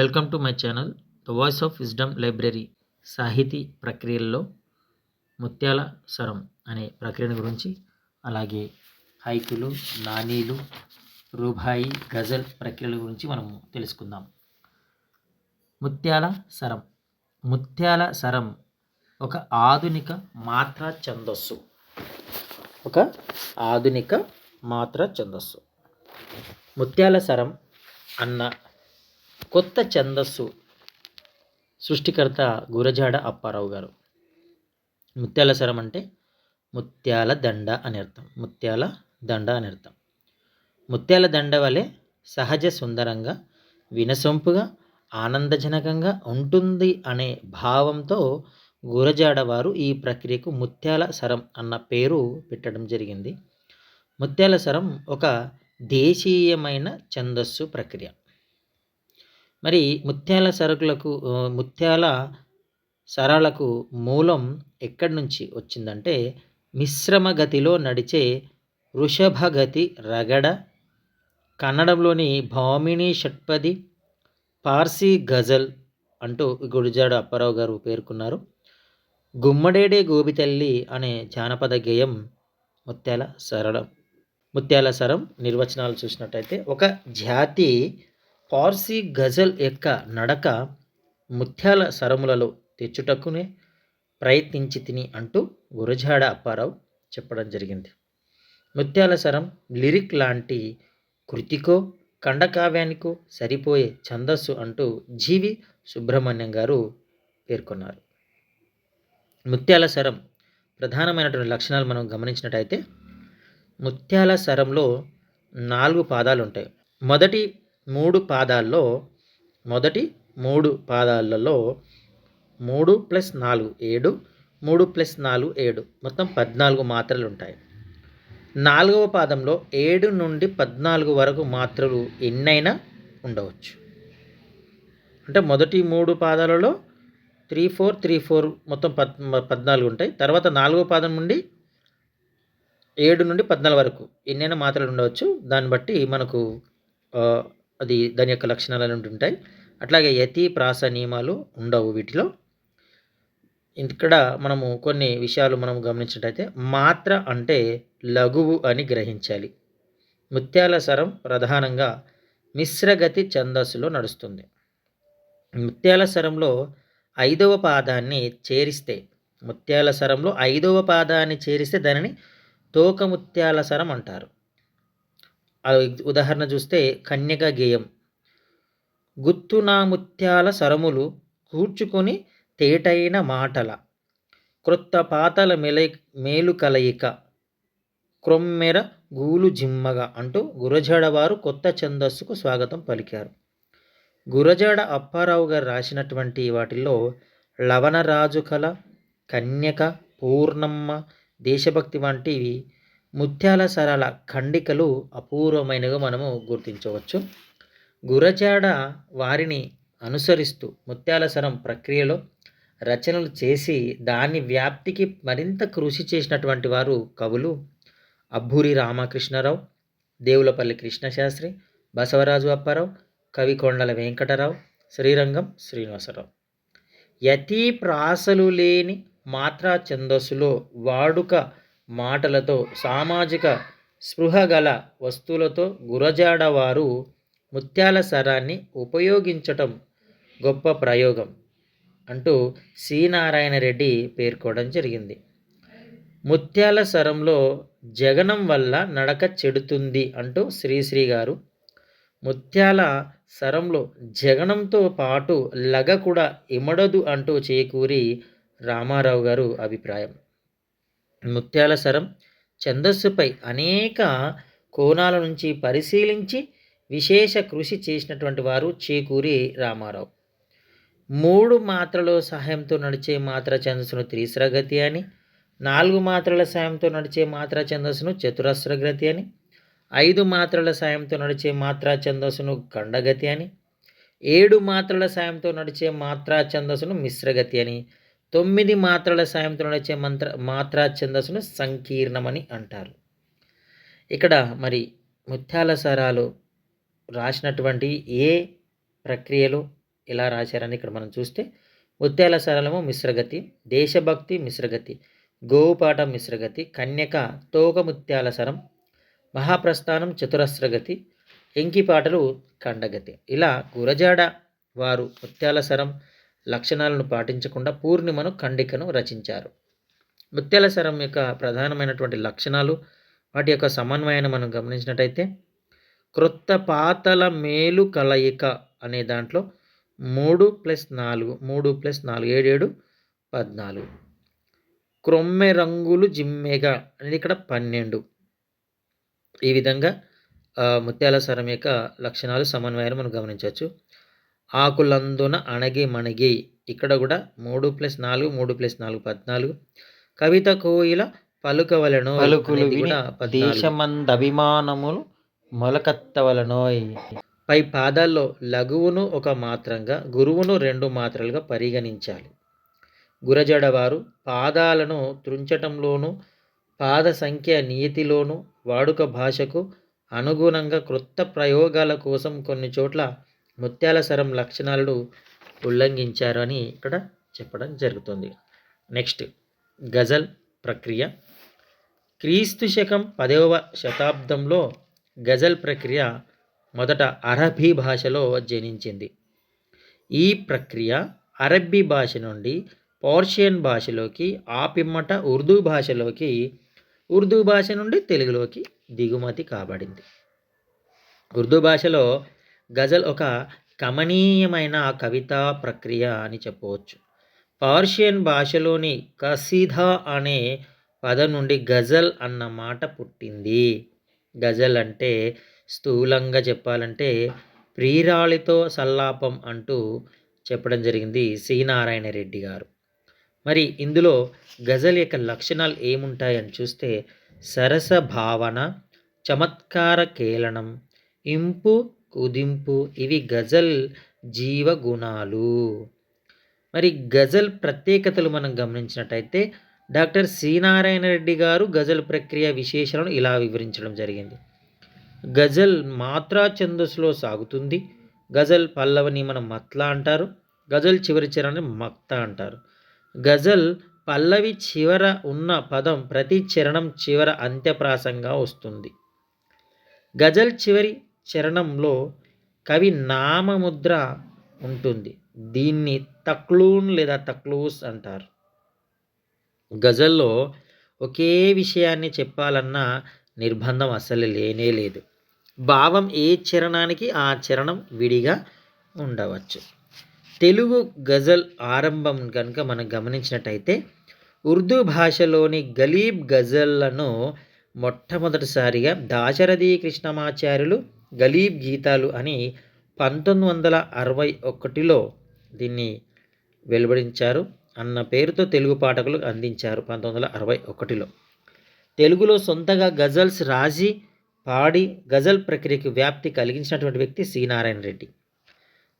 Welcome to my channel the voice of wisdom library సాహితీ ప్రక్రియల్లో ముత్యాల స్వరం అనే ప్రక్రియను గురించి అలాగే హైకులు నానీలు రూబాయి గజల్ ప్రక్రియల గురించి మనము తెలుసుకుందాం. ముత్యాల సరం ముత్యాల సరం ఒక ఆధునిక మాత్ర ఛందస్సు. ఒక ఆధునిక మాత్ర ఛందస్సు. ముత్యాల సరం అన్న కొత్త ఛందస్సు సృష్టికర్త గురజాడ అప్పారావు గారు. ముత్యాల స్వరం అంటే ముత్యాల దండ అని అర్థం. ముత్యాల దండ అని అర్థం. ముత్యాల దండ వలె సహజ సుందరంగా వినసొంపుగా ఆనందజనకంగా ఉంటుంది అనే భావంతో గురజాడ వారు ఈ ప్రక్రియకు ముత్యాల సరం అన్న పేరు పెట్టడం జరిగింది. ముత్యాల సరం ఒక దేశీయమైన ఛందస్సు ప్రక్రియ. మరి ముత్యాల సరుకులకు ముత్యాల సరాలకు మూలం ఎక్కడి నుంచి వచ్చిందంటే మిశ్రమ గతిలో నడిచే వృషభగతి రగడ కన్నడంలోని భామిని షట్పది పార్సీ గజల్ అంటూ గుడిజాడ అప్పారావు గారు పేర్కొన్నారు. గుమ్మడేడే గోబితల్లి అనే జానపద గేయం ముత్యాల సరళం ముత్యాల సరం నిర్వచనాలు చూసినట్టయితే ఒక జాతి పార్సీ గజల్ యొక్క నడక ముత్యాల సరములలో తెచ్చుటకునే ప్రయత్నించి తిని అంటూ గురజాడ అప్పారావు చెప్పడం జరిగింది. ముత్యాల సరం లిరిక్ లాంటి కృతికో ఖండకావ్యానికో సరిపోయే ఛందస్సు అంటూ జీవి సుబ్రహ్మణ్యం గారు పేర్కొన్నారు. ముత్యాల సరం ప్రధానమైనటువంటి లక్షణాలు మనం గమనించినట్టయితే ముత్యాల సరంలో నాలుగు పాదాలు ఉంటాయి మొదటి మూడు పాదాల్లో మొదటి మూడు పాదాలలో మూడు ప్లస్ నాలుగు ఏడు మూడు ప్లస్ నాలుగు ఏడు. మొత్తం పద్నాలుగు మాత్రలు ఉంటాయి నాలుగవ పాదంలో ఏడు నుండి పద్నాలుగు వరకు మాత్రలు ఎన్నైనా ఉండవచ్చు. అంటే మొదటి మూడు పాదాలలో త్రీ ఫోర్ త్రీ ఫోర్ మొత్తం పద్ పద్నాలుగు ఉంటాయి. తర్వాత నాలుగో పాదం నుండి ఏడు నుండి పద్నాలుగు వరకు ఎన్నైనా మాత్రలు ఉండవచ్చు. దాన్ని బట్టి మనకు అది దాని యొక్క లక్షణాలు అనేవి ఉంటాయి అట్లాగే యతి ప్రాస నియమాలు ఉండవు వీటిలో. ఇక్కడ మనము కొన్ని విషయాలు మనం గమనించినట్టయితే మాత్ర అంటే లఘువు అని గ్రహించాలి. ముత్యాల స్వరం ప్రధానంగా మిశ్రగతి ఛందస్సులో నడుస్తుంది. ముత్యాల స్వరంలో ఐదవ పాదాన్ని చేరిస్తే ముత్యాల స్వరంలో ఐదవ పాదాన్ని చేరిస్తే దానిని తోక ముత్యాల అంటారు. ఉదాహరణ చూస్తే కన్యక గేయం. గుత్తునాముత్యాల సరములు కూర్చుకొని తేటైన మాటల. క్రొత్త పాతల మెలై మేలు కలయిక. క్రొమ్మెర గూలు జిమ్మగా అంటూ గురజాడవారు కొత్త ఛందస్సుకు స్వాగతం పలికారు. గురజాడ అప్పారావు గారు రాసినటువంటి వాటిల్లో లవణరాజు కళ కన్యక పూర్ణమ్మ దేశభక్తి వంటివి ముత్యాల సరాల ఖండికలు అపూర్వమైనగా మనము గుర్తించవచ్చు. గురజాడ వారిని అనుసరిస్తూ ముత్యాల సరం ప్రక్రియలో రచనలు చేసి దాని వ్యాప్తికి మరింత కృషి చేసినటువంటి వారు కవులు అబ్బూరి రామకృష్ణరావు దేవులపల్లి కృష్ణశాస్త్రి బసవరాజు అప్పారావు కవి కొండల వెంకటరావు శ్రీరంగం శ్రీనివాసరావు. యతి ప్రాసలు లేని మాత్రా ఛందస్సులో వాడుక మాటలతో సామాజిక స్పృహ గల వస్తువులతో గురజాడ వారు ముత్యాల సరాన్ని ఉపయోగించటం గొప్ప ప్రయోగం అంటూ సి నారాయణ రెడ్డి పేర్కోవడం జరిగింది. ముత్యాల సరంలో జగనం వల్ల నడక చెడుతుంది అంటూ శ్రీశ్రీ గారు ముత్యాల సరంలో జగనంతో పాటు లగ కూడా ఇమడదు అంటూ చేకూరి రామారావు గారు అభిప్రాయం. ముత్యాల సరం ఛందస్సుపై అనేక కోణాల నుంచి పరిశీలించి విశేష కృషి చేసినటువంటి వారు చేకూరి రామారావు. మూడు మాత్రల సహాయంతో నడిచే మాత్ర ఛందస్సును త్రిస్రగతి అని నాలుగు మాత్రల సాయంతో నడిచే మాత్రా ఛందస్సును చతురస్రగతి అని ఐదు మాత్రల సాయంతో నడిచే మాత్రా ఛందస్సును ఖండగతి అని ఏడు మాత్రల సాయంతో నడిచే మాత్రా ఛందస్సును మిశ్రగతి అని తొమ్మిది మాత్రల సాయంతో నడిచే మంత్ర మాత్రా ఛందస్సును సంకీర్ణమని అంటారు. ఇక్కడ మరి ముత్యాల సరాలు రాసినటువంటి ఏ ప్రక్రియలో ఎలా రాశారని ఇక్కడ మనం చూస్తే ముత్యాల సరళము మిశ్రగతి దేశభక్తి మిశ్రగతి గోవుపాట మిశ్రగతి కన్యక తోక ముత్యాల సరం మహాప్రస్థానం చతురస్రగతి ఎంకిపాటలు ఖండగతి. ఇలా గురజాడ వారు ముత్యాల సరం లక్షణాలను పాటించకుండా పూర్ణిమను ఖండికను రచించారు. ముత్యాల సరం యొక్క ప్రధానమైనటువంటి లక్షణాలు వాటి యొక్క సమన్వయాన్ని మనం గమనించినట్టయితే క్రొత్త పాతల మేలు కలయిక అనే దాంట్లో మూడు ప్లస్ నాలుగు మూడు ప్లస్ నాలుగు ఏడేడు పద్నాలుగు. క్రొమ్మె రంగులు జిమ్మెగా అనేది ఇక్కడ పన్నెండు. ఈ విధంగా ముత్యాల సరం యొక్క లక్షణాలు సమన్వయాలు మనం గమనించవచ్చు. ఆకులందున అణగి మణగి. ఇక్కడ కూడా మూడు ప్లస్ నాలుగు మూడు ప్లస్ నాలుగు పద్నాలుగు. కవిత కోయిల పలుకవలను పలుకులు దేశమందభిమానములు మొలకత్తవలనోయ్. పై పాదాల్లో లఘువును ఒక మాత్రంగా గురువును రెండు మాత్రలుగా పరిగణించాలి. గురజడవారు పాదాలను త్రుంచటంలోనూ పాద సంఖ్య నియతిలోను వాడుక భాషకు అనుగుణంగా క్రొత్త ప్రయోగాల కోసం కొన్ని చోట్ల ముత్యాల సరం లక్షణాలను ఉల్లంఘించారు అని ఇక్కడ చెప్పడం జరుగుతుంది. నెక్స్ట్ గజల్ ప్రక్రియ. క్రీస్తు శకం పదవ శతాబ్దంలో గజల్ ప్రక్రియ మొదట అరబీ భాషలో జనించింది. ఈ ప్రక్రియ అరబ్బీ భాష నుండి పర్షియన్ భాషలోకి ఆ పిమ్మట ఉర్దూ భాషలోకి ఉర్దూ భాష నుండి తెలుగులోకి దిగుమతి కాబడింది. ఉర్దూ భాషలో గజల్ ఒక కమనీయమైన కవితా ప్రక్రియ అని చెప్పవచ్చు. పర్షియన్ భాషలోని కసీదా అనే పదం నుండి గజల్ అన్న మాట పుట్టింది. గజల్ అంటే స్థూలంగా చెప్పాలంటే ప్రియురాలితో సల్లాపం అంటూ చెప్పడం జరిగింది సి నారాయణ రెడ్డి గారు. మరి ఇందులో గజల్ యొక్క లక్షణాలు ఏముంటాయని చూస్తే సరస భావన చమత్కార కేళనం ఇంపు కుదింపు. ఇవి గజల్ జీవగుణాలు. మరి గజల్ ప్రత్యేకతలు మనం గమనించినట్టయితే డాక్టర్ శ్రీనారాయణ రెడ్డి గారు గజల్ ప్రక్రియ విశేషాలను ఇలా వివరించడం జరిగింది. గజల్ మాత్రా ఛందస్సులో సాగుతుంది. గజల్ పల్లవని మనం మత్లా అంటారు. గజల్ చివరి చరణాన్ని మక్త అంటారు. గజల్ పల్లవి చివర ఉన్న పదం ప్రతి చరణం చివర అంత్యప్రాసంగా వస్తుంది. గజల్ చివరి చరణంలో కవి నామముద్ర ఉంటుంది. దీన్ని తక్లూన్ లేదా తక్లూస్ అంటారు. గజల్లో ఒకే విషయాన్ని చెప్పాలన్న నిర్బంధం అసలు లేనే లేదు. భావం ఏ చరణానికి ఆ చరణం విడిగా ఉండవచ్చు. తెలుగు గజల్ ఆరంభం కనుక మనం గమనించినట్టయితే ఉర్దూ భాషలోని గలీబ్ గజల్లను మొట్టమొదటిసారిగా దాశరథి కృష్ణమాచార్యులు గలీబ్ గీతాలు అని పంతొమ్మిది వందల అరవై ఒకటిలో దీన్ని వెలువడించారు. అన్న పేరుతో తెలుగు పాఠకులు అందించారు పంతొమ్మిది వందల అరవై ఒకటిలో. తెలుగులో సొంతగా గజల్స్ రాజీ పాడి గజల్ ప్రక్రియకు వ్యాప్తి కలిగించినటువంటి వ్యక్తి శ్రీనారాయణ రెడ్డి.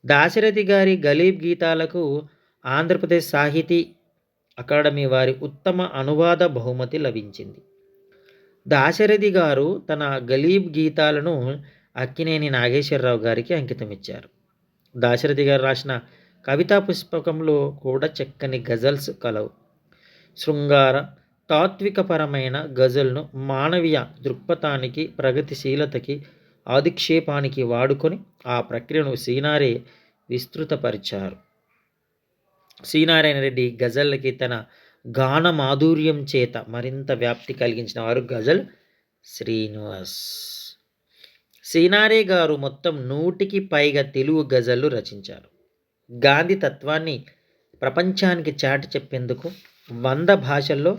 దాశరథి గారి గలీబ్ గీతాలకు ఆంధ్రప్రదేశ్ సాహితీ అకాడమీ వారి ఉత్తమ అనువాద బహుమతి లభించింది. దాశరథి గారు తన గలీబ్ గీతాలను అక్కినేని నాగేశ్వరరావు గారికి అంకితం ఇచ్చారు దాశరథి గారు రాసిన కవితా పుష్పకంలో కూడా చక్కని గజల్స్ కలవు. శృంగార తాత్వికపరమైన గజల్ను మానవీయ దృక్పథానికి ప్రగతిశీలతకి ఆదిక్షేపానికి వాడుకొని ఆ ప్రక్రియను సీనారే విస్తృతపరిచారు. శ్రీనారాయణ రెడ్డి గజల్కి తన గాన మాధుర్యం చేత మరింత వ్యాప్తి కలిగించిన వారు గజల్ శ్రీనివాస్. సీనారే గారు మొత్తం నూటికి పైగా తెలుగు గజల్లు రచించారు. గాంధీ తత్వాన్ని ప్రపంచానికి చాటి చెప్పేందుకు వంద భాషల్లో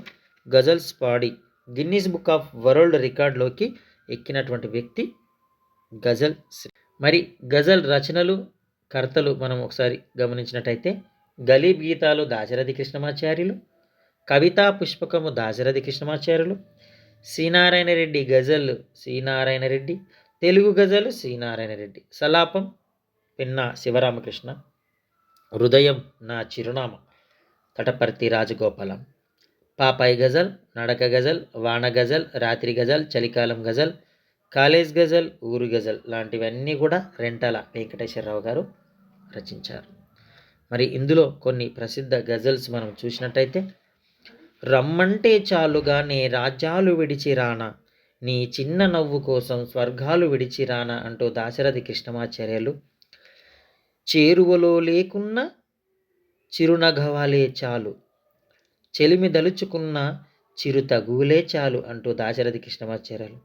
గజల్స్ పాడి గిన్నీస్ బుక్ ఆఫ్ వరల్డ్ రికార్డులోకి ఎక్కినటువంటి వ్యక్తి గజల్ మరి గజల్ రచనలు కర్తలు మనం ఒకసారి గమనించినట్టయితే గలీబ్ గీతాలు దాశరథి కృష్ణమాచార్యులు కవితా పుష్పకము దాశరథి కృష్ణమాచార్యులు శ్రీనారాయణ రెడ్డి గజల్ శ్రీనారాయణ రెడ్డి తెలుగు గజలు శ్రీనారాయణ రెడ్డి. సలాపం పిన్న శివరామకృష్ణ. హృదయం నా చిరునామ. తటపర్తి రాజగోపాలం. పాపాయి గజల్ నడక గజల్ వాన గజల్ రాత్రి గజల్ చలికాలం గజల్ కాలేజ్ గజల్ ఊరు గజల్ లాంటివన్నీ కూడా రెంటల వెంకటేశ్వరరావు గారు రచించారు. మరి ఇందులో కొన్ని ప్రసిద్ధ గజల్స్ మనం చూసినట్టయితే రమ్మంటే చాలుగానే రాజ్యాలు విడిచి రానా నీ చిన్న నవ్వు కోసం స్వర్గాలు విడిచిరానా అంటూ దాశరథి కృష్ణమాచార్యులు. చేరువలో లేకున్న చిరునగవాలే చాలు. చెలిమి దలుచుకున్న చిరు తగువులే చాలు అంటూ దాశరథి కృష్ణమాచార్యులు.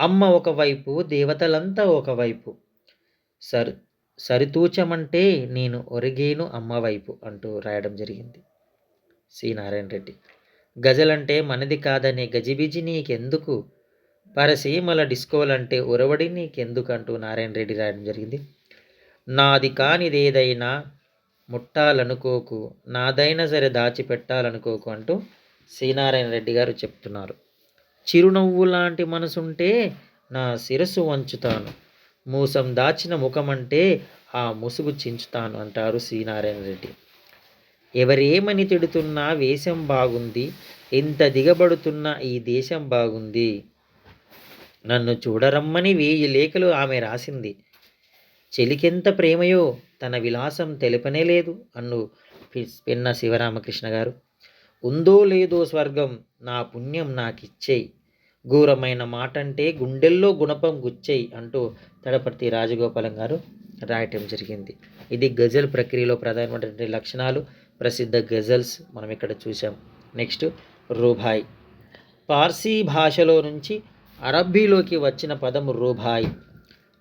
అమ్మ ఒకవైపు దేవతలంతా ఒకవైపు. సరి సరితూచమంటే నేను ఒరిగేను అమ్మవైపు అంటూ రాయడం జరిగింది. సి. నారాయణ రెడ్డి గజలంటే మనది కాదనే గజిబిజి నీకెందుకు? పరసీమల డిస్కోలంటే ఉరవడి నీకెందుకంటూ నారాయణ రెడ్డి రాయడం జరిగింది. నాది కానిదేదైనా ముట్టాలనుకోకు నాదైనా సరే దాచిపెట్టాలనుకోకు అంటూ శ్రీనారాయణ రెడ్డి గారు చెప్తున్నారు. చిరునవ్వు లాంటి మనసుంటే నా శిరస్సు వంచుతాను. మూసం దాచిన ముఖమంటే ఆ ముసుగు చించుతాను అంటారు శ్రీనారాయణ రెడ్డి. ఎవరేమని తిడుతున్నా వేషం బాగుంది ఎంత దిగబడుతున్నా ఈ దేశం బాగుంది. నన్ను చూడరమ్మని వేయి లేఖలు ఆమె రాసింది. చెలికెంత ప్రేమయో తన విలాసం తెలిపనే లేదు అన్ను పెన్న శివరామకృష్ణ గారు. ఉందో లేదో స్వర్గం నా పుణ్యం నాకిచ్చేయి. ఘోరమైన మాట అంటే గుండెల్లో గుణపం గుచ్చేయి అంటూ తడపర్తి రాజగోపాలం గారు రాయటం జరిగింది. ఇది గజల్ ప్రక్రియలో ప్రధానమైనటువంటి లక్షణాలు. ప్రసిద్ధ గజల్స్ మనం ఇక్కడ చూసాం నెక్స్ట్ రూబాయ్ పార్సీ భాషలో నుంచి అరబ్బీలోకి వచ్చిన పదం రూబాయ్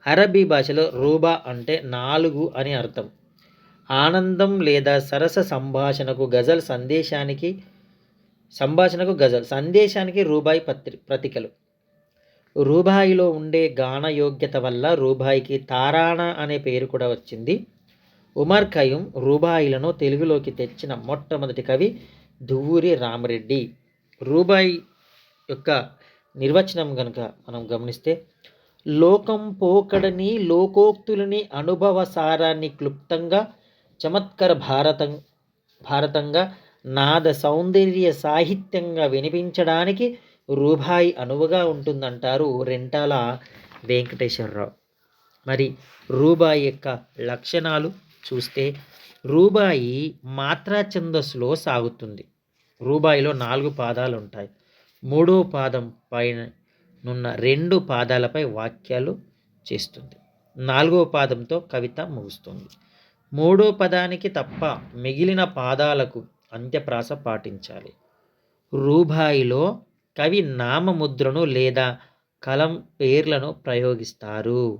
అరబీ భాషలో రూబా అంటే నాలుగు అని అర్థం. ఆనందం లేదా సరస సంభాషణకు గజల్ సందేశానికి సంభాషణకు గజల్ సందేశానికి రూబాయి పత్రి ప్రతికలు. రూబాయిలో ఉండే గాన యోగ్యత వల్ల రూబాయికి తారాణ అనే పేరు కూడా వచ్చింది. ఉమర్ ఖయూం రూబాయిలను తెలుగులోకి తెచ్చిన మొట్టమొదటి కవి దువ్వూరి రామరెడ్డి. రూబాయి యొక్క నిర్వచనం కనుక మనం గమనిస్తే లోకం పోకడని లోకోక్తులని అనుభవ సారాన్ని క్లుప్తంగా చమత్కర భారతం భారతంగా నాద సౌందర్య సాహిత్యంగా వినిపించడానికి రూబాయి అనువుగా ఉంటుందంటారు రెంటాల వెంకటేశ్వరరావు. మరి రూబాయి యొక్క లక్షణాలు చూస్తే రూబాయి మాత్రా ఛందస్సులో సాగుతుంది. రూబాయిలో నాలుగు పాదాలు ఉంటాయి మూడో పాదం పైన నున్న రెండు పాదాలపై వాక్యాలు చేస్తుంది. నాలుగో పాదంతో కవిత ముగుస్తుంది. మూడో పదానికి తప్ప మిగిలిన పాదాలకు అంత్యప్రాస పాటించాలి. రూబాయిలో కవి నామముద్రను లేదా కలం పేర్లను ప్రయోగిస్తారు.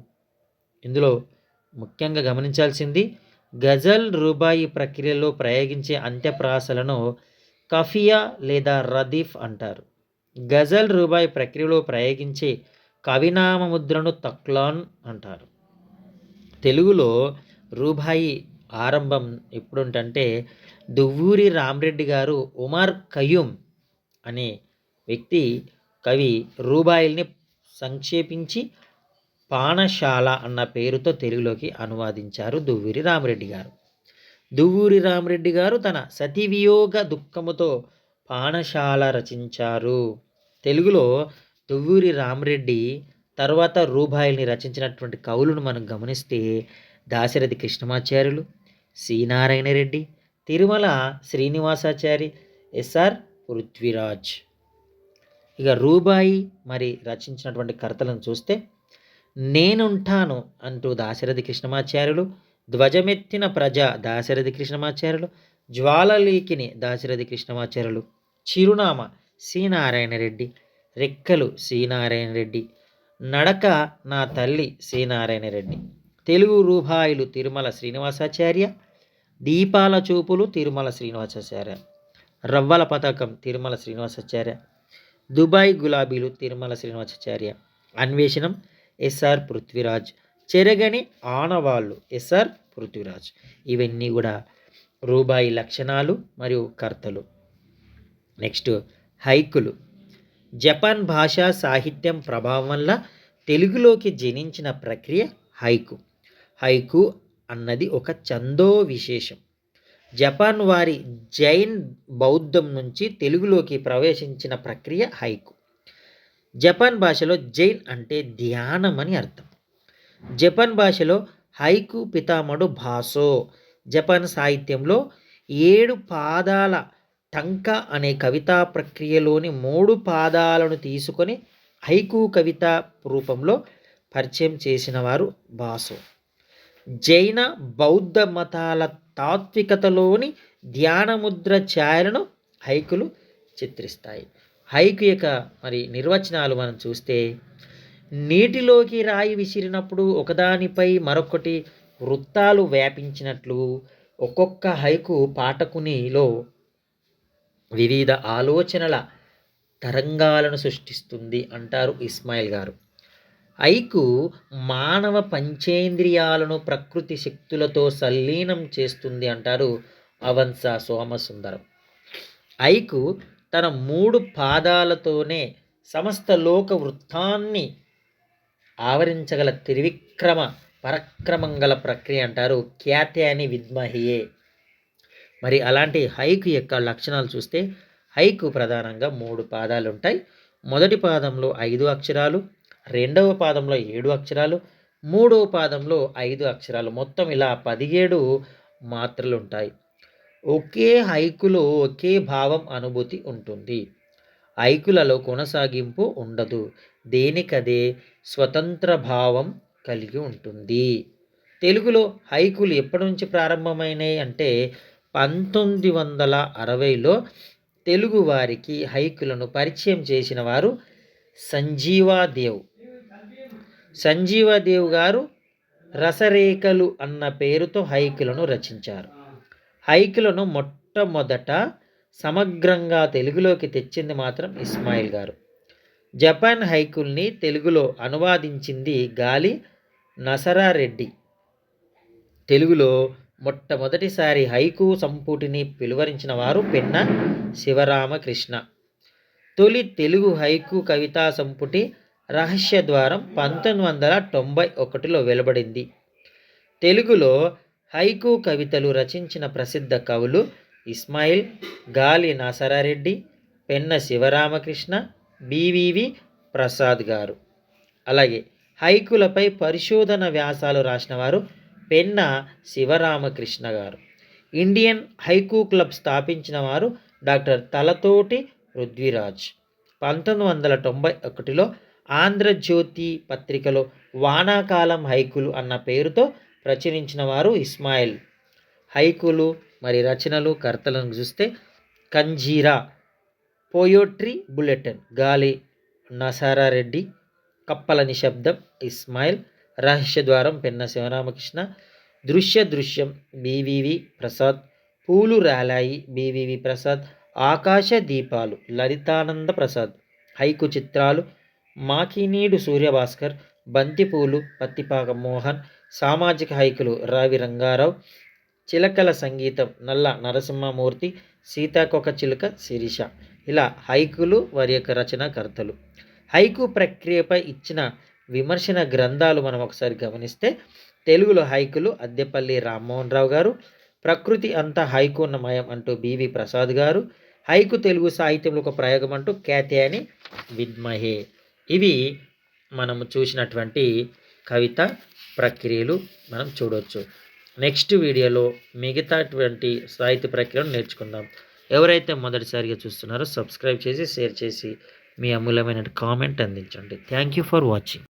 ఇందులో ముఖ్యంగా గమనించాల్సింది గజల్ రూబాయి ప్రక్రియలో ప్రయోగించే అంత్యప్రాసలను కఫియా లేదా రదీఫ్ అంటారు. గజల్ రూబాయి ప్రక్రియలో ప్రయోగించే కవినామ ముద్రను తక్లాన్ అంటారు. తెలుగులో రూబాయి ఆరంభం ఎప్పుడుంటంటే దువ్వూరి రామరెడ్డి గారు ఉమార్ కయ్యూమ్ అనే వ్యక్తి కవి రూబాయిల్ని సంక్షేపించి పానశాల అన్న పేరుతో తెలుగులోకి అనువాదించారు దువ్వూరి రామరెడ్డి గారు. దువ్వూరి రామరెడ్డి గారు తన సతివియోగ దుఃఖముతో పానశాల రచించారు. తెలుగులో దువ్వూరి రామరెడ్డి తర్వాత రూబాయిల్ని రచించినటువంటి కవులను మనం గమనిస్తే దాశరథి కృష్ణమాచార్యులు శ్రీనారాయణ రెడ్డి తిరుమల శ్రీనివాసాచారి ఎస్ఆర్ పృథ్వీరాజ్. ఇక రూబాయి మరి రచించినటువంటి కర్తలను చూస్తే నేనుంటాను అంటూ దాశరథి కృష్ణమాచార్యులు ధ్వజమెత్తిన ప్రజ దాశరథి కృష్ణమాచార్యులు జ్వాలలీకిని దాశరథి కృష్ణమాచార్యులు చిరునామా శ్రీనారాయణ రెడ్డి. రెక్కలు శ్రీనారాయణ రెడ్డి. నడక నా తల్లి శ్రీనారాయణ రెడ్డి. తెలుగు రూపాయిలు తిరుమల శ్రీనివాసాచార్య. దీపాల చూపులు తిరుమల శ్రీనివాసాచార్య. రవ్వల పథకం తిరుమల శ్రీనివాసాచార్య. దుబాయ్ గులాబీలు తిరుమల శ్రీనివాసాచార్య. అన్వేషణం ఎస్ఆర్ పృథ్వీరాజ్. చెరగని ఆనవాళ్ళు ఎస్ఆర్ పృథ్వీరాజ్. ఇవన్నీ కూడా రూబాయి లక్షణాలు మరియు కర్తలు. నెక్స్ట్ హైకులు. జపాన్ భాషా సాహిత్యం ప్రభావం వల్ల తెలుగులోకి జనించిన ప్రక్రియ హైకు. హైకు అన్నది ఒక చందో విశేషం. జపాన్ వారి జైన్ బౌద్ధం నుంచి తెలుగులోకి ప్రవేశించిన ప్రక్రియ హైకు. జపాన్ భాషలో జైన్ అంటే ధ్యానం అని అర్థం. జపాన్ భాషలో హైకు పితామడు భాసో. జపాన్ సాహిత్యంలో ఏడు పాదాల టంక అనే కవితా ప్రక్రియలోని మూడు పాదాలను తీసుకొని హైకు కవిత రూపంలో పరిచయం చేసిన వారు బాసు. జైన బౌద్ధ మతాల తాత్వికతలోని ధ్యానముద్ర ఛాయలను హైకులు చిత్రిస్తాయి. హైకు యొక్క మరి నిర్వచనాలు మనం చూస్తే నీటిలోకి రాయి విసిరినప్పుడు ఒకదానిపై మరొకటి వృత్తాలు వ్యాపించినట్లు ఒక్కొక్క హైకు పాఠకునిలో వివిధ ఆలోచనల తరంగాలను సృష్టిస్తుంది అంటారు ఇస్మాయిల్ గారు. ఐకు మానవ పంచేంద్రియాలను ప్రకృతి శక్తులతో సల్లీనం చేస్తుంది అంటారు అవంస సోమసుందరం. ఐకు తన మూడు పాదాలతోనే సమస్త లోక వృత్తాన్ని ఆవరించగల త్రివిక్రమ పరక్రమంగల ప్రక్రియ అంటారు ఖ్యాతి అని విద్మహియే మరి అలాంటి హైకు యొక్క లక్షణాలు చూస్తే హైకు ప్రధానంగా మూడు పాదాలు ఉంటాయి మొదటి పాదంలో ఐదు అక్షరాలు రెండవ పాదంలో ఏడు అక్షరాలు మూడవ పాదంలో ఐదు అక్షరాలు. మొత్తం ఇలా పదిహేడు మాత్రలు ఉంటాయి ఒకే హైకులో ఒకే భావం అనుభూతి ఉంటుంది. హైకులలో కొనసాగింపు ఉండదు. దేనికదే స్వతంత్ర భావం కలిగి ఉంటుంది. తెలుగులో హైకులు ఎప్పటి నుంచి ప్రారంభమైనాయి అంటే పంతొమ్మిది వందల అరవైలో తెలుగువారికి హైకులను పరిచయం చేసిన వారు సంజీవాదేవ్. సంజీవాదేవ్ గారు రసరేఖలు అన్న పేరుతో హైకులను రచించారు. హైకులను మొట్టమొదట సమగ్రంగా తెలుగులోకి తెచ్చింది మాత్రం ఇస్మాయిల్ గారు. జపాన్ హైకుల్ని తెలుగులో అనువాదించింది గాలి నసరారెడ్డి. తెలుగులో మొట్టమొదటిసారి హైకు సంపుటిని పిలువరించిన వారు పెన్న శివరామకృష్ణ. తొలి తెలుగు హైకు కవితా సంపుటి రహస్య ద్వారం పంతొమ్మిది వందల తొంభై ఒకటిలో వెలువడింది. తెలుగులో హైకు కవితలు రచించిన ప్రసిద్ధ కవులు ఇస్మాయిల్ గాలి నాసరారెడ్డి పెన్న శివరామకృష్ణ బివివి ప్రసాద్ గారు. అలాగే హైకులపై పరిశోధన వ్యాసాలు రాసిన వారు పెన్న శివరామకృష్ణ గారు. ఇండియన్ హైకూ క్లబ్ స్థాపించిన వారు డాక్టర్ తలతోటి పృథ్వీరాజ్. పంతొమ్మిది వందల తొంభై ఒకటిలో ఆంధ్రజ్యోతి పత్రికలో వానాకాలం హైకులు అన్న పేరుతో ప్రచురించిన వారు ఇస్మాయిల్. హైకులు మరి రచనలు కర్తలను చూస్తే కంజీరా పోయోట్రీ బులెటిన్ గాలి నసారారెడ్డి కప్పల నిశ్శబ్దం ఇస్మాయిల్ రహస్య ద్వారం పెన్న శివరామకృష్ణ. దృశ్య దృశ్యం బీవీవి ప్రసాద్. పూలు రాలాయి బీవీవి ప్రసాద్. ఆకాశ దీపాలు లలితానంద ప్రసాద్. హైకు చిత్రాలు మాకినీడు సూర్యభాస్కర్. బంతిపూలు పత్తిపాక మోహన్. సామాజిక హైకులు రావి రంగారావు. చిలకల సంగీతం నల్ల నరసింహమూర్తి. సీతాకొక చిలుక శిరీష. ఇలా హైకులు వారి యొక్క రచనాకర్తలు. హైకు ప్రక్రియపై ఇచ్చిన విమర్శన గ్రంథాలు మనం ఒకసారి గమనిస్తే తెలుగులో హైకులు అద్దెపల్లి రామ్మోహన్ రావు గారు ప్రకృతి అంతా హైకున్నమయం అంటూ బివి ప్రసాద్ గారు హైకు తెలుగు సాహిత్యంలో ఒక ప్రయోగం అంటూ ఖ్యాతి అని విద్మహే. ఇవి మనము చూసినటువంటి కవిత ప్రక్రియలు మనం చూడవచ్చు నెక్స్ట్ వీడియోలో మిగతాటువంటి సాహిత్య ప్రక్రియను నేర్చుకుందాం. ఎవరైతే మొదటిసారిగా చూస్తున్నారో సబ్స్క్రైబ్ చేసి షేర్ చేసి మీ అమూల్యమైన కామెంట్ అందించండి. Thank you for watching.